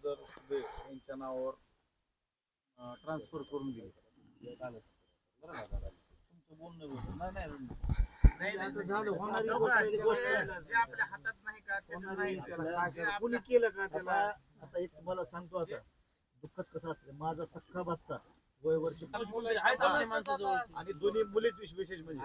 दामोदर सुबे यांच्या नावावर ट्रान्सफर करून दिली. तुमचं बोलणं होतं. नाही, नाही, आता एक तुम्हाला सांगतो आता. कसं असतं? माझा सख्खा भाचा वय वर्ष आणि दोन्ही मुलीच विश- विशेष म्हणजे.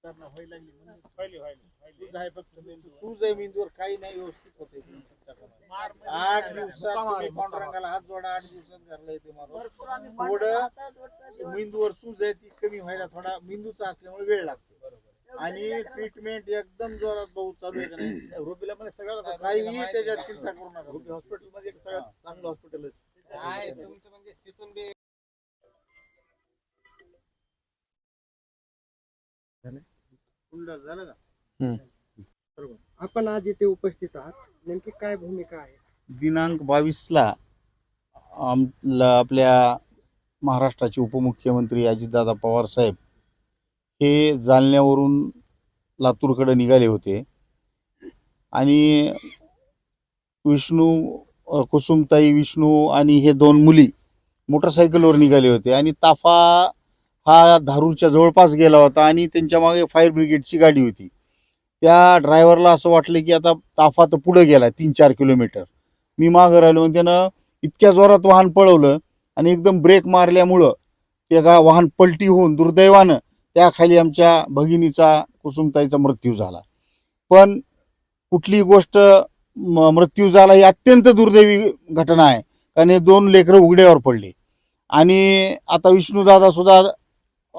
सुधारणा व्हायला लागली म्हणजे सूज आहे फक्त मेंदू सूज आहे मेंदूवर काही नाही व्यवस्थित होते आठ दिवसात तुम्ही पांडुरंगाला हात जोडा आठ दिवसात घरला येते थोडं मेंदूवर सूज आहे ती कमी व्हायला थोडा मेंदूचा असल्यामुळे वेळ लागतो. आणि ट्रीटमेंट एकदम जोरात भाऊ चालू आहे का नाही? रुबीला मध्ये सगळ्याला काहीही त्याच्यात चिंता करू नका रुबी हॉस्पिटलमध्ये एक सगळ्यात चांगलं हॉस्पिटल आहे. आहे, तुमचं म्हणजे तिथून बी फुलडा झालं का? आपण आज इथे उपस्थित आहात. नेमकी काय भूमिका आहे? दिनांक बावीसला आमला आपल्या महाराष्ट्राचे उपमुख्यमंत्री अजितदादा पवार साहेब हे जालन्यावरून लातूरकडे निघाले होते. आणि विष्णू कुसुमताई विष्णू आणि हे दोन मुली मोटरसायकलवर निघाले होते. आणि ताफा हा धारूरच्या जवळपास गेला होता आणि त्यांच्या मागे फायर ब्रिगेडची गाडी होती. त्या ड्रायव्हरला असं वाटलं की आता ताफा तर पुढे गेला तीन चार किलोमीटर. मी मागं राहिलो आणि त्यानं इतक्या जोरात वाहन पळवलं आणि एकदम ब्रेक मारल्यामुळं ते गा वाहन पलटी होऊन दुर्दैवानं त्याखाली आमच्या भगिनीचा कुसुमताईचा मृत्यू झाला. पण कुठली गोष्ट मृत्यू झाला ही अत्यंत दुर्दैवी घटना आहे. कारण हे दोन लेकरं उघड्यावर पडले. आणि आता विष्णूदादा सुद्धा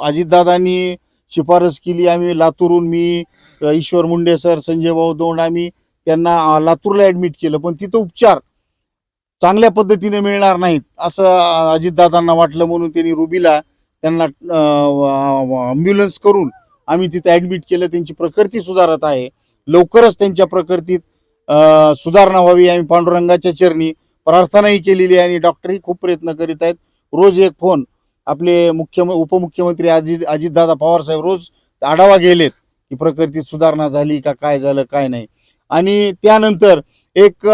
अजितदादांनी शिफारस केली. आम्ही लातूरहून मी ईश्वर मुंडे सर संजय भाऊ दोंड आम्ही त्यांना लातूरला ॲडमिट केलं. पण तिथं उपचार चांगल्या पद्धतीने मिळणार नाहीत असं अजितदादांना वाटलं म्हणून त्यांनी रुबीला त्यांना ॲम्ब्युलन्स करून आम्ही तिथं ॲडमिट केलं. त्यांची प्रकृती सुधारत आहे. लवकरच त्यांच्या प्रकृतीत सुधारणा व्हावी. आम्ही पांडुरंगाच्या चरणी प्रार्थनाही केलेली आहे आणि डॉक्टरही खूप प्रयत्न करीत आहेत. रोज एक फोन आपले मुख्य उपमुख्यमंत्री अजित अजितदादा पवारसाहेब रोज आढावा गेलेत की प्रकृतीत सुधारणा झाली का काय झालं काय नाही. आणि त्यानंतर एक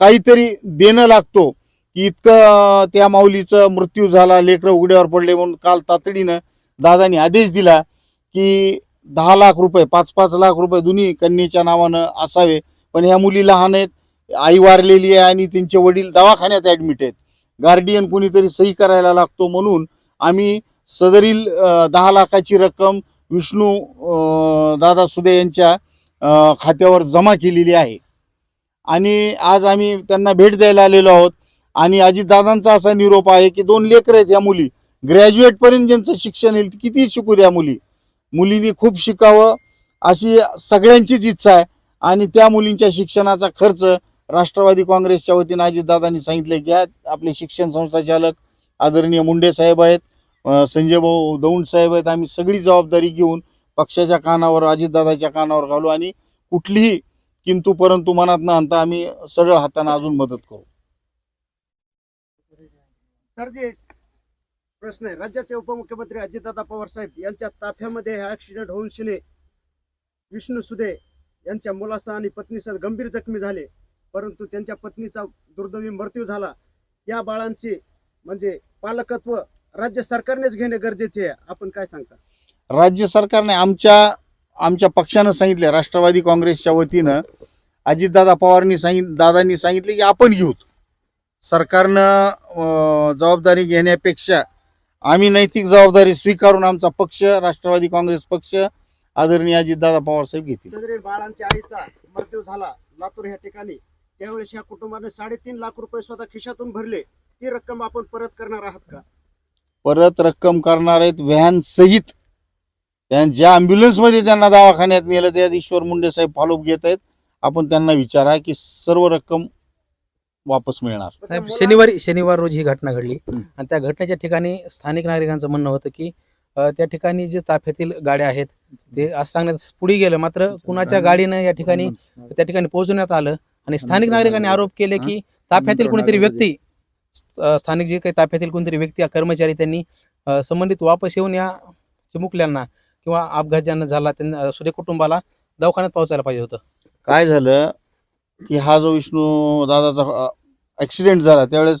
काहीतरी देणं लागतो की इतकं त्या माऊलीचं मृत्यू झाला लेकरं उघड्यावर पडले म्हणून काल तातडीनं दादानी आदेश दिला की दहा लाख रुपये पाच पाच लाख रुपये दोन्ही कन्येच्या नावानं असावे. पण ह्या मुली लहान आहेत आई वारलेली आहे आणि त्यांचे वडील दवाखान्यात ॲडमिट आहेत. गार्डियन कोणीतरी सही करायला लागतो म्हणून आम्ही सदरील दहा लाखाची रक्कम विष्णू दादा सुदे यांच्या खात्यावर जमा केलेली आहे. आणि आज आम्ही त्यांना भेट द्यायला आलेलो आहोत. आणि अजितदादांचा असा निरोप आहे की दोन लेकरं आहेत या मुली. ग्रॅज्युएटपर्यंत ज्यांचं शिक्षण येईल किती शिकू द्या मुली. मुलींनी खूप शिकावं अशी सगळ्यांचीच इच्छा आहे. आणि त्या मुलींच्या शिक्षणाचा खर्च राष्ट्रवादी काँग्रेसच्या वतीनं अजितदादांनी सांगितलं की आपले शिक्षण संस्था चालक आदरणीय मुंडे साहेब आहेत संजय भाऊ दौंड साहेब आहेत. आम्ही सगळी जबाबदारी घेऊन पक्षाच्या कानावर अजितदादाच्या कानावर घालू आणि कुठलीही किंतु परंतु मनात न आणता आम्ही सरळ हाताने अजून मदत करू. सर जे प्रश्न आहे राज्याचे उपमुख्यमंत्री अजितदादा पवार साहेब यांच्या ताफ्यामध्ये हा ऍक्सिडेंट होऊन शिने विष्णू सुदे यांच्या मुलासह आणि पत्नीसह गंभीर जखमी झाले. परंतु त्यांच्या पत्नीचा दुर्दैवी मृत्यू झाला. या बाळांचे म्हणजे पालकत्व राज्य सरकारनेच घेणे गरजेचे आहे. आपण काय सांगता? राज्य सरकारने आमच्या आमच्या पक्षानं सांगितले राष्ट्रवादी काँग्रेसच्या वतीनं अजितदादा पवारांनी सांगित दादांनी सांगितले की आपण घेऊ. सरकारनं जबाबदारी घेण्यापेक्षा आम्ही नैतिक जबाबदारी स्वीकारून आमचा पक्ष राष्ट्रवादी काँग्रेस पक्ष आदरणीय अजितदादा पवार साहेब घेतील. बाळांच्या आईचा मृत्यू झाला लातूर या ठिकाणी. त्यावेळेस या कुटुंबाने साडेतीन लाख रुपये स्वतः खिशातून भरले. ती रक्कम आपण परत करणार आहात का? परत रक्कम करणार आहेत व्हॅन सहित. त्या ज्या ॲम्ब्युलन्समध्ये त्यांना दवाखान्यात नेलं त्यात ईश्वर मुंडे साहेब फॉलोअप घेत आहेत. आपण त्यांना विचारा की सर्व रक्कम वापस मिळणार. साहेब शनिवारी शनिवार रोजी ही घटना घडली. आणि त्या घटनेच्या ठिकाणी स्थानिक नागरिकांचं म्हणणं होतं की अ, त्या ठिकाणी जे ताफ्यातील गाड्या आहेत ते आज सांगण्यात पुढे गेलं. मात्र कुणाच्या गाडीनं या ठिकाणी त्या ठिकाणी पोहोचवण्यात आलं. आणि स्थानिक नागरिकांनी आरोप केले की ताफ्यातील कोणीतरी व्यक्ती स्थानिक जे काही ताफ्यातील कोणतरी व्यक्ती कर्मचारी त्यांनी संबंधित वापस येऊन या चिमुकल्यांना किंवा अपघात ज्यांना झाला त्यांना सुदे कुटुंबाला दवाखान्यात पोहोचायला पाहिजे होतं. काय झालं की हा जो विष्णू दादाचा ऍक्सिडेंट झाला त्यावेळेस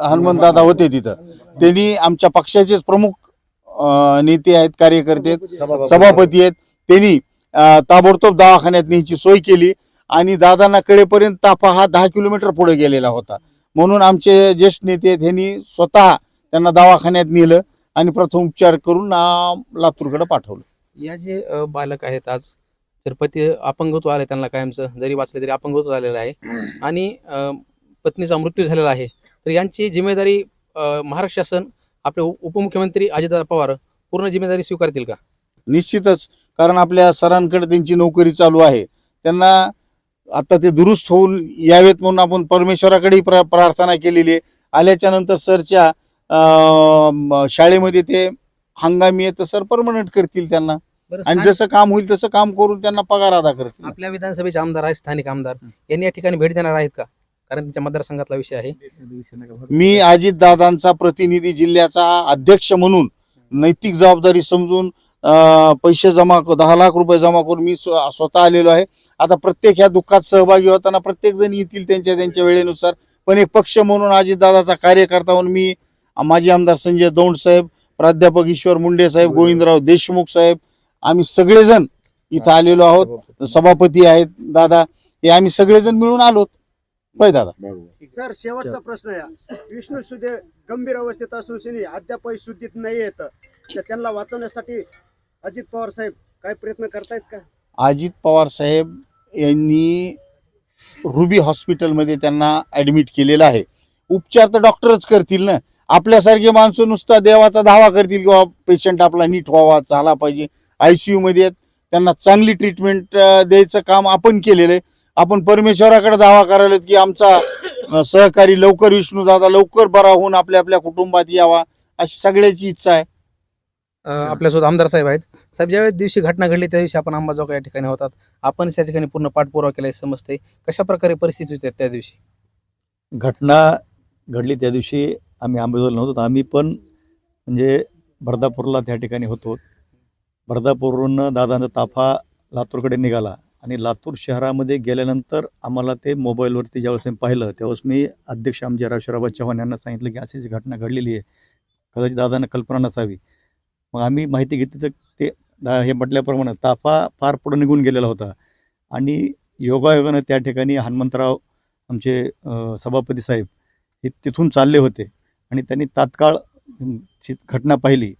हनुमंत दादा होते तिथं. त्यांनी आमच्या पक्षाचेच प्रमुख नेते आहेत कार्यकर्ते आहेत सभापती. आहेत. त्यांनी ताबडतोब दवाखान्यात न्यायची सोय केली. आणि दादांना कळेपर्यंत ताफा हा दहा किलोमीटर पुढे गेलेला होता. म्हणून आमचे ज्येष्ठ नेते आहेत ह्यांनी स्वतः त्यांना दवाखान्यात नेलं आणि प्रथम उपचार करून लातूरकडे पाठवलं. या जे बालक आहेत आज तर पती अपंगत्व आले त्यांना कायमचं जरी वाचले तरी अपंगत्व झालेलं आहे. आणि पत्नीचा मृत्यू झालेला आहे. तर यांची जिम्मेदारी महाराष्ट्र शासन आपले उप- उपमुख्यमंत्री अजितदादा पवार पूर्ण जिम्मेदारी स्वीकारतील का? निश्चितच कारण आपल्या सरांकडे त्यांची नोकरी चालू आहे. त्यांना आता ते दुरुस्त होऊन यावेत म्हणून आपण परमेश्वराकडेही प्रा प्रार्थना केलेली आहे. आल्याच्यानंतर सरच्या शाळेमध्ये ते हंगामी आहे तर सर परमनंट करतील त्यांना. आणि जसं काम होईल तसं काम करून त्यांना पगार अदा करतील. आपल्या विधानसभेचे आमदार आहेत स्थानिक आमदार. यांनी या ठिकाणी भेट देणार आहेत का? कारण त्यांच्या मतदारसंघातला विषय आहे. मी अजितदादांचा प्रतिनिधी जिल्ह्याचा अध्यक्ष म्हणून नैतिक जबाबदारी समजून पैसे जमा दहा लाख रुपये जमा करून मी स्व- स्वतः आलेलो आहे. आता प्रत्येक ह्या दुःखात सहभागी होताना प्रत्येक जण येतील त्यांच्या त्यांच्या वेळेनुसार. पण एक पक्ष म्हणून अजितदादाचा कार्यकर्ता म्हणून मी माजी आमदार संजय दौंड साहेब प्राध्यापक ईश्वर मुंडे साहेब गोविंदराव देशमुख साहेब आम्ही सगळेजण इथं आलेलो आहोत. सभापती आहेत दादा हे आम्ही सगळेजण मिळून आलोत. होय दादा? सर शेवटचा प्रश्न आहे विष्णू सुदे गंभीर अवस्थेत असून शनी अद्याप शुद्धीत नाही येत तर त्यांना वाचवण्यासाठी अजित पवार साहेब काय प्रयत्न करतायत का? अजित पवार साहेब यांनी रुबी हॉस्पिटलमध्ये त्यांना ॲडमिट केलेलं आहे. उपचार तर डॉक्टरच करतील ना. आपल्यासारखे माणसं नुसता देवाचा धावा करतील किंवा पेशंट आपला नीट व्हावा झाला पाहिजे. आय सी यूमध्ये आहेत. त्यांना चांगली ट्रीटमेंट द्यायचं काम आपण केलेलं आहे. आपण परमेश्वराकडे दावा करायला की आमचा सहकारी लवकर विष्णूदादा लवकर बरा होऊन आपल्या आपल्या कुटुंबात यावा अशी सगळ्याची इच्छा आहे. आपल्यासोबत आमदार साहेब आहेत. साहेब ज्यावेळेस दिवशी घटना घडली त्या दिवशी आपण अंबाजोगा या ठिकाणी होतात. आपण त्या ठिकाणी पूर्ण पाठपुरावा केला समजते कशा प्रकारे परिस्थिती होती त्या दिवशी? घटना घडली त्या दिवशी आम्ही आंबेजोगाईला नव्हतो आम्ही पण म्हणजे बर्दापूरला त्या ठिकाणी होतो. बर्दापूरवरून दादांचा ताफा लातूरकडे निघाला आणि लातूर शहरामध्ये गेल्यानंतर आम्हाला ते मोबाईलवरती ज्यावेळेस आम्ही पाहिलं त्यावेळेस मी अध्यक्ष आमचे रावशराबाद चव्हाण यांना सांगितलं की अशी जी घटना घडलेली आहे. कदाचित दादांना कल्पना नसावी. मग आम्ही माहिती घेतली तर ते हे म्हटल्याप्रमाणे ताफा फार पुढं निघून गेलेला होता. आणि योगायोगानं त्या ठिकाणी हनुमंतराव आमचे सभापती साहेब हे तिथून चालले होते. आणि त्यांनी तात्काळ ची घटना पाहिली.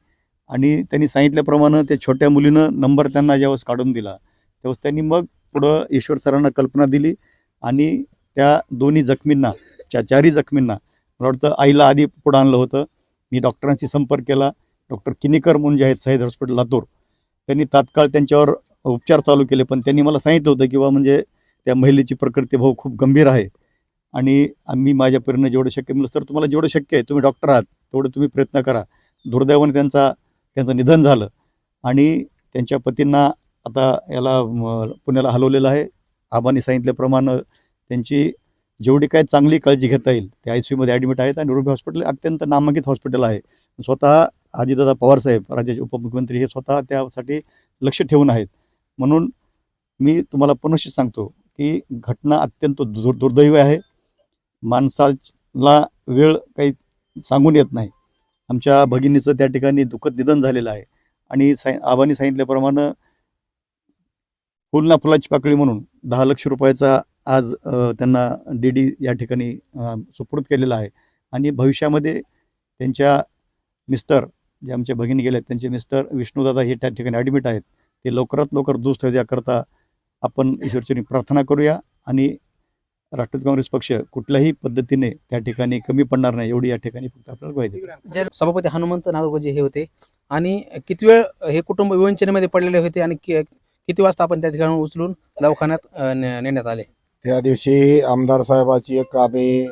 आणि त्यांनी सांगितल्याप्रमाणे त्या छोट्या मुलीनं नंबर त्यांना ज्यावेळेस काढून दिला त्यावेळेस त्यांनी मग पुढं ईश्वर सरांना कल्पना दिली आणि त्या दोन्ही जखमींना च्या चारही जखमींना मला वाटतं आईला आधी पुढं आणलं होतं. मी डॉक्टरांशी संपर्क केला. डॉक्टर किनीकर म्हणून जे आहेत सह्याद हॉस्पिटल लातूर. त्यांनी तात्काळ त्यांच्यावर उपचार चालू केले पण त्यांनी मला सांगितलं होतं की बा म्हणजे त्या महिलेची प्रकृती भाऊ खूप गंभीर आहे. आणि आम्ही माझ्या परीनं जेवढं शक्य म्हणलं सर तुम्हाला जेवढं शक्य आहे तुम्ही डॉक्टर आहात तेवढं तुम्ही प्रयत्न करा. दुर्दैवाने त्यांचा त्यांचं निधन झालं. आणि त्यांच्या पतींना आता याला पुण्याला हलवलेलं आहे. आबांनी सांगितल्याप्रमाणे त्यांची जेवढी काय चांगली काळजी घेता येईल ते आय सी यूमध्ये ॲडमिट आहेत आणि रुबी हॉस्पिटल अत्यंत नामांकित हॉस्पिटल आहे. स्वतः आजीदादा पवारसाहेब राज्याचे उपमुख्यमंत्री हे स्वतः त्यासाठी लक्ष ठेवून आहेत. म्हणून मी तुम्हाला पुनश्च सांगतो की घटना अत्यंत दुर् दुर्दैवी आहे. माणसाला वेळ काही सांगून येत नाही. आमच्या भगिनीचं त्या ठिकाणी दुःखद निधन झालेलं आहे. आणि साय आबांनी सांगितल्याप्रमाणे फुलना फुलाची पाकळी म्हणून दहा लक्ष रुपयाचा आज त्यांना डी डी या ठिकाणी सुपूर्द केलेला आहे. आणि भविष्यामध्ये त्यांच्या मिस्टर जे आमच्या भगिनी गेले आहेत त्यांचे मिस्टर विष्णूदादा हे त्या ठिकाणी ॲडमिट आहेत. ते लवकरात लवकर दुरुस्त याकरता आपण ईश्वरचरणी प्रार्थना करूया आणि राष्ट्रवादी काँग्रेस पक्ष कुठल्याही पद्धतीने त्या ठिकाणी कमी पडणार नाही एवढी या ठिकाणी फक्त आपल्याला जे सभापती हनुमंत नागरगोजे हे होते. आणि किती वेळ हे कुटुंब विवंचनेमध्ये पडलेले होते आणि किती वाजता आपण त्या ठिकाणी उचलून दवाखान्यात नेण्यात आले? त्या दिवशी आमदार साहेबाची एक आम्ही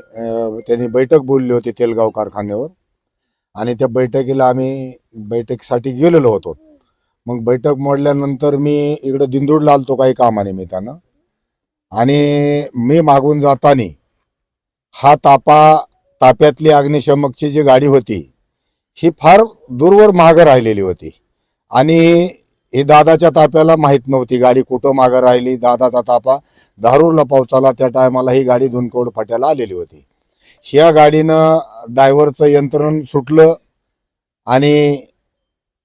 त्यांनी बैठक बोलली होती तेलगाव कारखान्यावर. आणि त्या बैठकीला आम्ही बैठकीसाठी गेलेलो होतो. मग बैठक मोडल्यानंतर मी इकडं दिंदूडला आलतो काही कामानिमित्तानं. आणि मी मागून जाताना हा तापा ताप्यातली अग्निशमकची जी गाडी होती ही फार दूरवर मागं राहिलेली होती. आणि ही दादाच्या ताप्याला माहीत नव्हती गाडी कुठं मागं राहिली दादाचा तापा दारूरला पावसाला त्या टायमाला ही गाडी धुनकोड फाट्याला आलेली होती. ह्या गाडीनं डायव्हरचं यंत्रण सुटलं आणि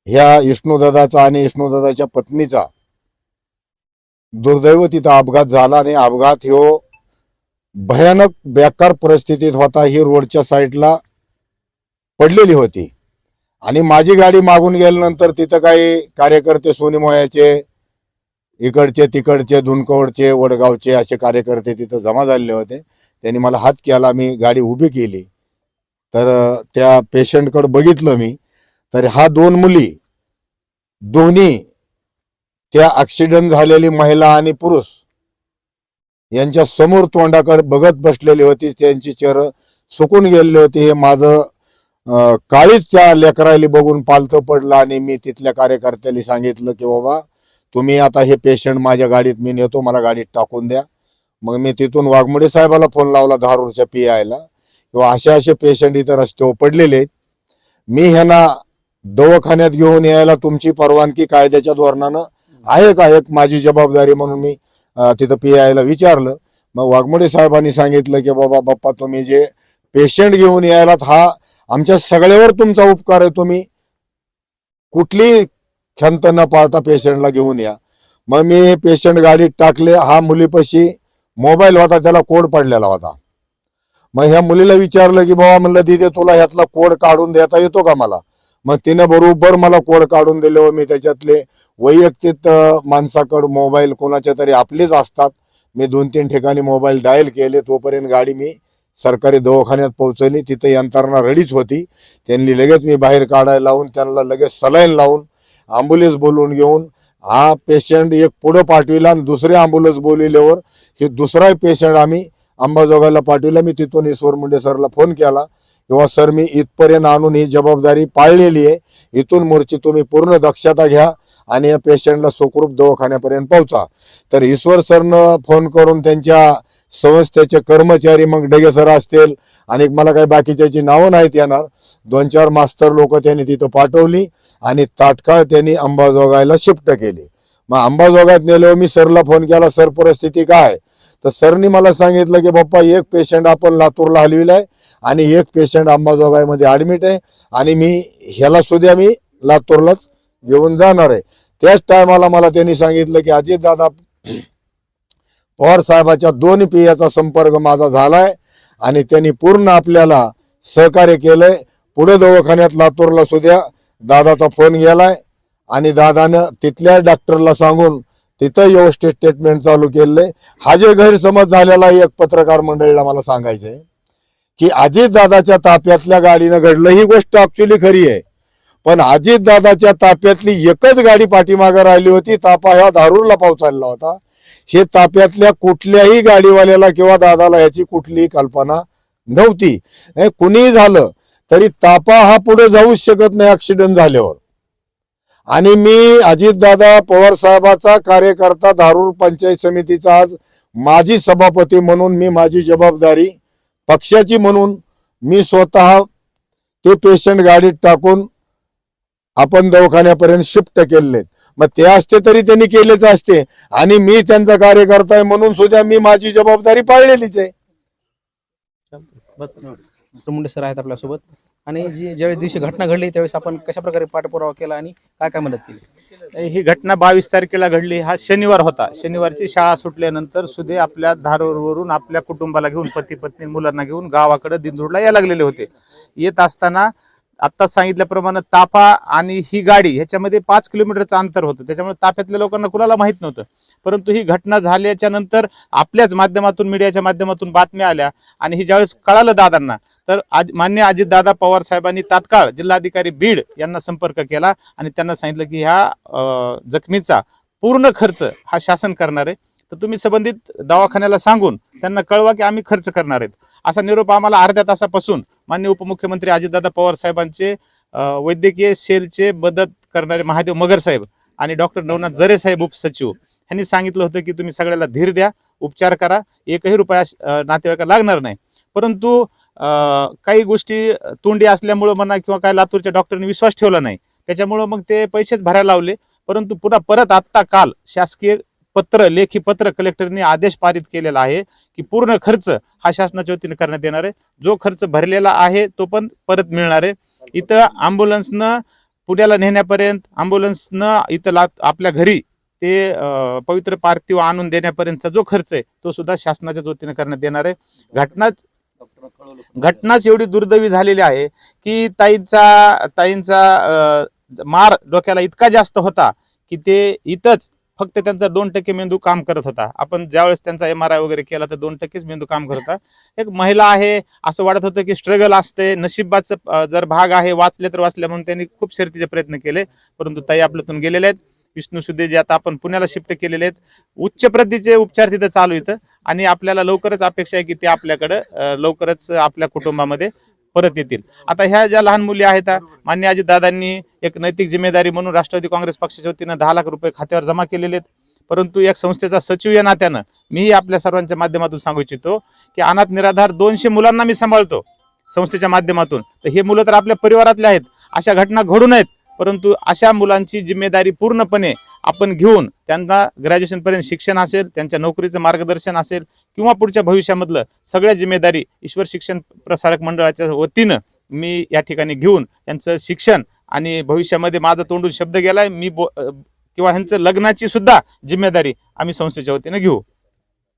ह्या विष्णूदादाचा आणि विष्णूदादाच्या पत्नीचा दुर्दैव तिथं अपघात झाला आणि अपघात ह्यो भयानक बेकार परिस्थितीत होता ही रोडच्या साईडला पडलेली होती. आणि माझी गाडी मागून गेल्यानंतर तिथं काही कार्यकर्ते सोनीमोयाचे इकडचे तिकडचे धुनकवडचे वडगावचे असे कार्यकर्ते तिथं जमा झालेले होते. त्यांनी मला हात केला मी गाडी उभी केली. तर त्या पेशंटकडे बघितलं मी. तर हा दोन मुली दोन्ही त्या ऍक्सिडेंट झालेली महिला आणि पुरुष यांच्या समोर तोंडाकडे बघत बसलेली होती. त्यांची चेहरं सुकून गेलेली होती. हे माझं काळीच त्या लेकरायली बघून पालतं पडलं आणि मी तिथल्या कार्यकर्त्याला सांगितलं की बाबा तुम्ही आता हे पेशंट माझ्या गाडीत मी नेतो मला गाडीत टाकून द्या. मग मी तिथून वाघमोडे साहेबाला फोन लावला धारूरच्या पी आयला किंवा असे असे पेशंट इथं रस्त्यावर पडलेले आहेत. मी ह्यांना दवाखान्यात घेऊन यायला तुमची परवानगी कायद्याच्या धोरणानं आहे का? एक माझी जबाबदारी म्हणून मी तिथं पी आयला विचारलं. मग वाघमोडे साहेबांनी सांगितलं की बाबा बाप्पा तुम्ही जे पेशंट घेऊन यायलात हा आमच्या सगळ्यावर तुमचा उपकार आहे. तुम्ही कुठली खंत न पाळता पेशंटला घेऊन या. मग मी पेशंट गाडीत टाकले. हा मुलीपाशी मोबाईल होता त्याला कोड पडलेला होता. मग ह्या मुलीला विचारलं की बाबा म्हणलं दिदे तुला ह्यातला कोड काढून देता येतो का मला? मग तिने बरोबर मला कोड काढून दिले व मी त्याच्यातले वैयक्तिक माणसाकडं मोबाईल कोणाच्या तरी आपलेच असतात. मी दोन तीन ठिकाणी मोबाईल डायल केले तोपर्यंत गाडी मी सरकारी दवाखान्यात पोहोचवली तिथे यंत्रणा रेडीच होती. त्यांनी लगेच मी बाहेर काढायला लावून त्यांना लगेच सलाईन लावून ॲम्ब्युलन्स बोलवून घेऊन हा पेशंट एक पुढं पाठविला आणि दुसरे ॲम्ब्युलन्स बोलिल्यावर हे दुसरा पेशंट आम्ही अंबाजोगाईला पाठविला. मी तिथून ईश्वर मुंडे सरला फोन केला. किंवा सर मी इथपर्यंत आणून ही जबाबदारी पाळलेली आहे. इथून मोर्ची तुम्ही पूर्ण दक्षता घ्या आणि या पेशंटला सुखरूप दवाखान्यापर्यंत पोहोचा. तर ईश्वर सरनं फोन करून त्यांच्या संस्थेचे कर्मचारी मग डगेसर असतील. आणि मला काही बाकीच्याची नावं नाहीत येणार. दोन चार मास्तर लोक त्यांनी तिथं पाठवली आणि तात्काळ त्यांनी अंबाजोगाईला शिफ्ट केली. मग अंबाजोगाईत नेल्यावर मी सरला फोन केला सर परिस्थिती काय तर सरनी मला सांगितलं की बाप्पा एक पेशंट आपण लातूरला हलविलाय आणि एक पेशंट अंबाजोगाईमध्ये ऍडमिट आहे आणि मी ह्याला सुद्धा मी लातूरलाच घेऊन जाणार आहे. त्याच टायमाला मला त्यांनी सांगितलं की अजित दादा पवार साहेबाच्या दोन पियाचा संपर्क माझा झालाय आणि त्यांनी पूर्ण आपल्याला सहकार्य केलंय. पुढे दवाखान्यात लातूरला सुद्धा दादाचा फोन गेलाय आणि दादानं तिथल्या डॉक्टरला सांगून तिथं व्यवस्थित ट्रीटमेंट चालू केलंय. हा जे गैरसमज झालेला एक पत्रकार मंडळीला मला सांगायचंय की अजित दादाच्या ताप्यातल्या गाडीनं घडलं ही गोष्ट ऍक्च्युली खरी आहे. पण अजित दादाच्या ताप्यातली एकच गाडी पाठीमागे राहिली होती तापा ह्या दारूरला पावसाला होता. हे ताप्यातल्या कुठल्याही गाडीवाल्याला किंवा दादाला याची कुठलीही कल्पना नव्हती. हे कुणीही झालं तरी तापा हा पुढे जाऊच शकत नाही ऍक्सिडेंट झाल्यावर. आणि मी अजितदादा पवार साहेबाचा कार्यकर्ता धारूर पंचायत समितीचा आज माजी सभापती म्हणून मी माझी जबाबदारी पक्षाची म्हणून मी स्वतः ते पेशंट गाडीत टाकून आपण दवाखान्यापर्यंत शिफ्ट केलेत मग ते असते तरी त्यांनी केलेच असते. आणि मी त्यांचा कार्यकर्ता आहे म्हणून सुद्धा मी माझी जबाबदारी पाळलेलीच आहे. मुंडे सर आहेत आपल्यासोबत. आणि जी ज्यावेळेस दिवशी घटना घडली त्यावेळेस आपण कशा प्रकारे पाठपुरावा केला आणि काय काय मदत केली? ही घटना बावीस तारखेला घडली. हा शनिवार होता. शनिवारची शाळा सुटल्यानंतर सुदे आपल्या धारूरवरून आपल्या कुटुंबाला घेऊन पती पत्नी मुलांना घेऊन गावाकडे दिंदूरला यायला लागलेले होते. येत असताना आत्ताच सांगितल्याप्रमाणे ताफा आणि ही गाडी ह्याच्यामध्ये पाच किलोमीटरचं अंतर होतं. त्याच्यामुळे ताफ्यातल्या लोकांना कुणाला माहीत नव्हतं. परंतु ही घटना झाल्याच्यानंतर आपल्याच माध्यमातून मीडियाच्या माध्यमातून बातम्या आल्या आणि ही ज्यावेळेस कळालं दादांना तर आज मान्य अजितदादा पवार साहेबांनी तात्काळ जिल्हाधिकारी बीड यांना संपर्क केला आणि त्यांना सांगितलं की ह्या जखमीचा पूर्ण खर्च हा शासन करणार आहे. तर तुम्ही संबंधित दवाखान्याला सांगून त्यांना कळवा की आम्ही खर्च करणार आहेत. असा निरोप आम्हाला अर्ध्या तासापासून मान्य उपमुख्यमंत्री अजितदादा पवार साहेबांचे वैद्यकीय सेलचे मदत करणारे महादेव मगर साहेब आणि डॉक्टर नवनाथ जरे साहेब उपसचिव यांनी सांगितलं होतं की तुम्ही सगळ्याला धीर द्या उपचार करा एकही रुपया नातेवाईकाला लागणार नाही. परंतु काही गोष्टी तोंडी असल्यामुळं म्हणा किंवा काय लातूरच्या डॉक्टरांनी विश्वास ठेवला नाही. त्याच्यामुळं मग ते पैसेच भरायला लावले. परंतु पुन्हा परत आत्ता काल शासकीय पत्र लेखी पत्र कलेक्टरने आदेश पारित केलेला आहे की पूर्ण खर्च हा शासनाच्या वतीने करण्यात येणार आहे. जो खर्च भरलेला आहे तो पण परत मिळणार आहे. इथं अँब्युलन्सनं पुण्याला नेण्यापर्यंत अँब्युलन्सनं इथं ला आपल्या घरी ते पवित्र पार्थिव आणून देण्यापर्यंतचा जो खर्च आहे तो सुद्धा शासनाच्याच वतीने करण्यात येणार आहे. घटनाच घटनाच एवढी दुर्दैवी झालेली आहे की ताईंचा ताईंचा अं, मार डोक्याला इतका जास्त होता की ते इथंच फक्त त्यांचा दोन टक्के मेंदू काम करत होता. आपण ज्यावेळेस त्यांचा एम आर आय वगैरे केला तर दोन टक्केच मेंदू काम करत होता. एक महिला आहे असं वाटत होतं की स्ट्रगल असते नशिबाचं जर भाग आहे वाचले तर वाचले म्हणून त्यांनी खूप शर्तीचे प्रयत्न केले. परंतु ताई आपल्यातून गेलेले आहेत. विष्णू सुदे जे आता आपण पुण्याला शिफ्ट केलेले आहेत. उच्च प्रतीचे उपचार तिथं चालू इथं. आणि आपल्याला लवकरच अपेक्षा आहे की ते आपल्याकडं लवकरच आपल्या कुटुंबामध्ये परत येतील. आता ह्या ज्या लहान मुली आहेत मान्य अजित दादांनी एक नैतिक जिम्मेदारी म्हणून राष्ट्रवादी काँग्रेस पक्षाच्या वतीनं दहा लाख रुपये खात्यावर जमा केलेले आहेत. परंतु एक संस्थेचा सचिव या नात्यानं मीही आपल्या सर्वांच्या माध्यमातून सांगू इच्छितो की अनाथ निराधार दोनशे मुलांना मी सांभाळतो संस्थेच्या माध्यमातून. तर हे मुलं तर आपल्या परिवारातले आहेत. अशा घटना घडू नयेत. परंतु अशा मुलांची जिम्मेदारी पूर्णपणे आपण घेऊन त्यांना ग्रॅज्युएशनपर्यंत शिक्षण असेल त्यांच्या नोकरीचं मार्गदर्शन असेल किंवा पुढच्या भविष्यामधलं सगळ्या जिम्मेदारी ईश्वर शिक्षण प्रसारक मंडळाच्या वतीनं मी या ठिकाणी घेऊन यांचं शिक्षण आणि भविष्यामध्ये माझा तोंडून शब्द गेलाय मी बो किंवा ह्यांचं लग्नाची सुद्धा जिम्मेदारी आम्ही संस्थेच्या वतीनं घेऊ.